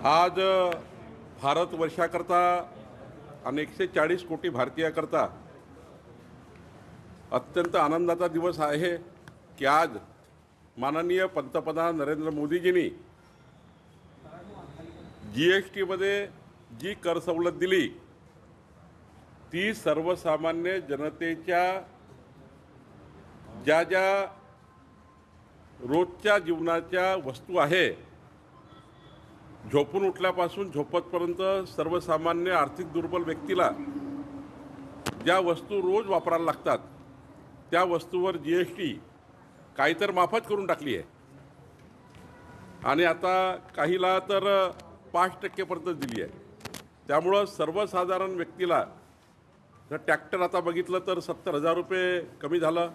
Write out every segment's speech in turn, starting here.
आज भारत वर्षाकरता आणि एकशे चाळीस कोटी भारतीयाकरता अत्यंत आनंदाचा दिवस आहे की आज माननीय पंतप्रधान नरेंद्र मोदीजींनी जी एस टीमध्ये जी कर सवलत दिली ती सर्वसामान्य जनतेच्या ज्या ज्या रोजच्या जीवनाच्या वस्तू आहे झोपून उठल्यापासून झोपतपर्यंत सर्वसामान्य आर्थिक दुर्बल व्यक्तीला ज्या वस्तू रोज वापरायला लागतात त्या वस्तूवर जी एस टी काही तर माफच करून टाकली आहे. आणि आता काहीला तर पाच टक्केपर्यंत दिली आहे. त्यामुळं सर्वसाधारण व्यक्तीला जर ट्रॅक्टर आता बघितलं तर सत्तर हजार रुपये कमी झालं.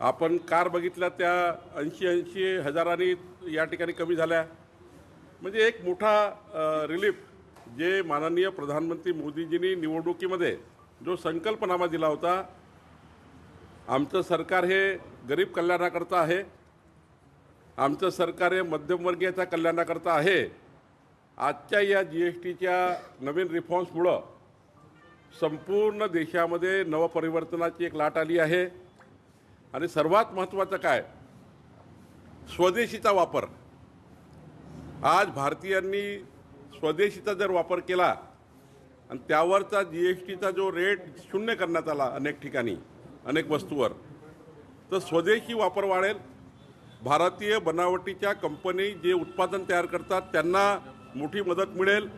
आपण कार बघितल्या त्या ऐंशी ऐंशी हजारांनी या ठिकाणी कमी झाल्या. म्हणजे एक मोठा रिलीफ जे माननीय प्रधानमंत्री मोदीजींनी निवडणुकीमध्ये जो संकल्पनामा दिला होता आमचं सरकार हे गरीब कल्याणाकरता आहे आमचं सरकार हे मध्यमवर्गीयाच्या कल्याणाकरता आहे आजच्या या जी एस टीच्या नवीन रिफॉर्म्समुळं संपूर्ण देशामध्ये नवपरिवर्तनाची एक लाट आली आहे. आणि सर्वात महत्त्वाचं काय? स्वदेशीचा वापर. आज भारतीयांनी स्वदेशीचा जर वापर केला आणि त्यावरचा जी एस टीचा जो रेट शून्य करण्यात आला अनेक ठिकाणी अनेक वस्तूवर तर स्वदेशी वापर वाढेल. भारतीय बनावटीच्या कंपनी जे उत्पादन तयार करतात त्यांना मोठी मदत मिळेल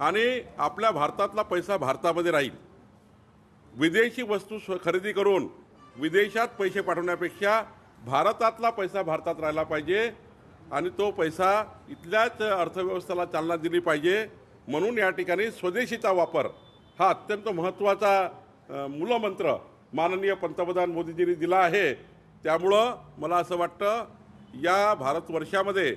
आणि आपल्या भारतातला पैसा भारतामध्ये राहील. विदेशी वस्तू स्व- खरेदी करून विदेशात पैसे पाठवण्यापेक्षा भारतातला पैसा भारतात राहिला पाहिजे. आणि तो पैसा इथल्याच अर्थव्यवस्थेला चालना दिली पाहिजे. म्हणून या ठिकाणी स्वदेशीचा वापर हा अत्यंत महत्त्वाचा मूलमंत्र माननीय पंतप्रधान मोदीजींनी दिला आहे. त्यामुळं मला असं वाटतं या भारतवर्षामध्ये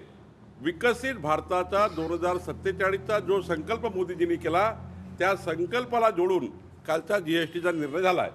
विकसित भारताचा दोन हजार सत्तेचाळीसचा जो संकल्प मोदीजींनी केला त्या संकल्पाला जोडून कालचा जी एस टीचा निर्णय झाला आहे